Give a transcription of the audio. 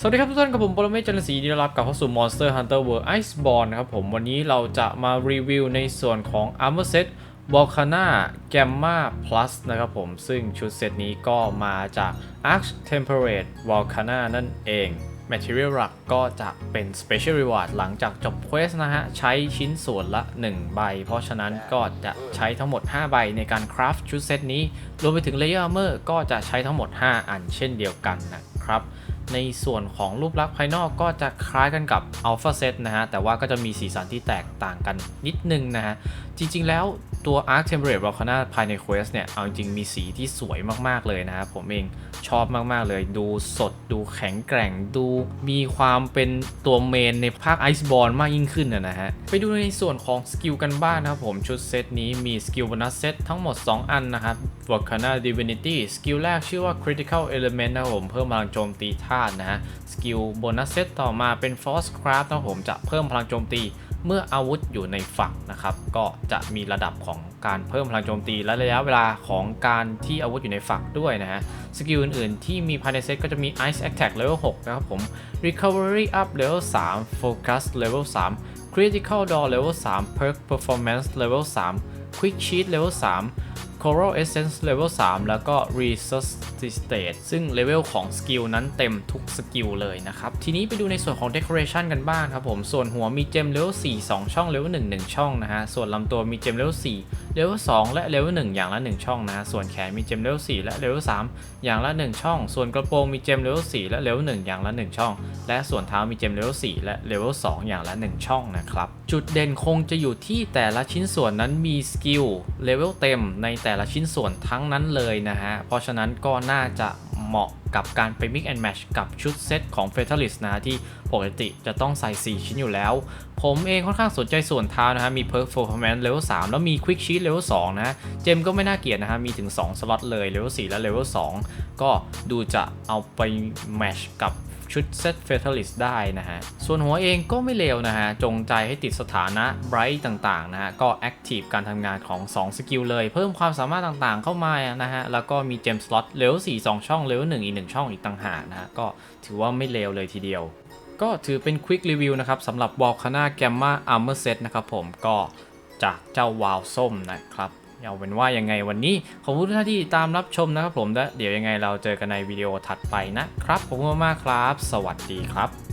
สวัสดีครับทุกท่านกับผมปรเมศจันทร์ศรีดีรับกับเข้าสู่ Monster Hunter World Iceborne นะครับผมวันนี้เราจะมารีวิวในส่วนของ Armor Set Volcana Gamma Plus นะครับผมซึ่งชุดเซตนี้ก็มาจาก Arch Temperate Volcana นั่นเอง Material หลักก็จะเป็น Special Reward หลังจากจบเควสนะฮะ ใช้ชิ้นส่วนละ 1 ใบ เพราะฉะนั้นก็จะใช้ทั้งหมด 5 ใบในการคราฟชุดเซตนี้ รวมไปถึง Layer Armor ก็จะใช้ทั้งหมด 5 อันเช่นเดียวกันนะครับ ในส่วนของรูปลักษณ์ภายนอกก็จะคล้ายกันกับ Alpha Set นะฮะ แต่ว่าก็จะมีสีสันที่แตกต่างกันนิดนึงนะฮะ จริงๆแล้ว ตัว Arc Temperate Volcana ภายใน Quest เนี่ย เอาจริงมีสีที่สวยมากๆเลยนะครับผมเองชอบมากๆเลย ดูสดดูแข็งแกร่งดูมีความเป็นตัวเมนในภาค Iceborne มากยิ่งขึ้นนะฮะ ไปดูในส่วนของสกิลกันบ้างนะครับผมชุดเซตนี้มีสกิล bonus set ทั้งหมด 2 อันนะครับ Volcana Divinity สกิลแรกชื่อว่า Critical Element นะครับผมเพิ่มพลังโจมตีธาตุนะฮะสกิล bonus set ต่อมาเป็น Force Craft นะครับผมจะเพิ่มพลังโจมตีเมื่ออาวุธอยู่ในฝักนะครับ ก็จะมีระดับของการเพิ่มพลังโจมตี และระยะเวลาของการที่อาวุธอยู่ในฝักด้วยนะฮะ สกิลอื่นๆ ที่มีภายในเซตก็จะมี Ice Attack Level 6 นะครับผม Recovery Up Level 3 Focus Level 3 Critical Door Level 3 Perk Performance Level 3 Quick Sheet Level 3 Coral Essence Level 3 แล้วก็ Resuscitate ซึ่งเลเวลของสกิลนั้นเต็มทุกสกิลเลยนะครับ ทีนี้ไปดูในส่วนของ Decoration กันบ้างครับผม ส่วนหัวมีเจมเลเวล4 2 ช่องเลเวล1 1 ช่องนะฮะ ส่วนลำตัวมีเจมเลเวล4เลเวล2และเลเวล1อย่างละ 1 ช่องนะฮะ ส่วนแขนมีเจมเลเวล4และเลเวล3อย่างละ 1 ช่อง ส่วนกระโปรงมีเจมเลเวล4และเลเวล1อย่างละ 1 ช่อง และส่วนเท้ามีเจมเลเวล4และเลเวล2อย่างละ 1 ช่องนะครับ จุดเด่นคงจะอยู่ที่แต่ละชิ้นส่วนนั้นมีสกิลเลเวลเต็มในแต่แต่ละชิ้นส่วนทั้งนั้นเลยนะฮะ เพราะฉะนั้นก็น่าจะเหมาะกับการไป mix and match กับชุดเซตของ Fatalist นะ ที่ปกติจะต้องใส่ 4 ชิ้นอยู่แล้ว ผมเองค่อนข้างสนใจส่วนเท้านะฮะ มี Performance Level 3 แล้วมี Quick Sheet Level 2 นะ เจมก็ไม่น่าเกลียดนะฮะ มีถึง 2 สล็อตเลย Level 4 และ Level 2 ก็ดูจะเอาไป match กับ ชุดเซต Fatalist ได้นะฮะ ส่วนหัวเองก็ไม่เลวนะฮะ จงใจให้ติดสถานะ Bright ต่างๆนะฮะ ก็ Active การทำงานของ 2 สกิลเลย เพิ่มความสามารถต่างๆเข้ามานะฮะ แล้วก็มีเจมส์ล็อตเลเวล4 2 ช่องเลเวล1อีก 1 ช่องอีกต่างหากนะฮะ ก็ถือว่าไม่เลวเลยทีเดียว ก็ถือเป็น Quick Review นะครับสำหรับ Volcana Gamma Armor Set นะครับผมก็จากเจ้าวาวส้มนะครับ เอาเป็นว่ายังไงวันนี้ขอบคุณทุกท่านที่ตามรับชมนะครับผมและเดี๋ยวยังไงเราเจอกันในวิดีโอถัดไปนะครับขอบคุณมากครับ สวัสดีครับ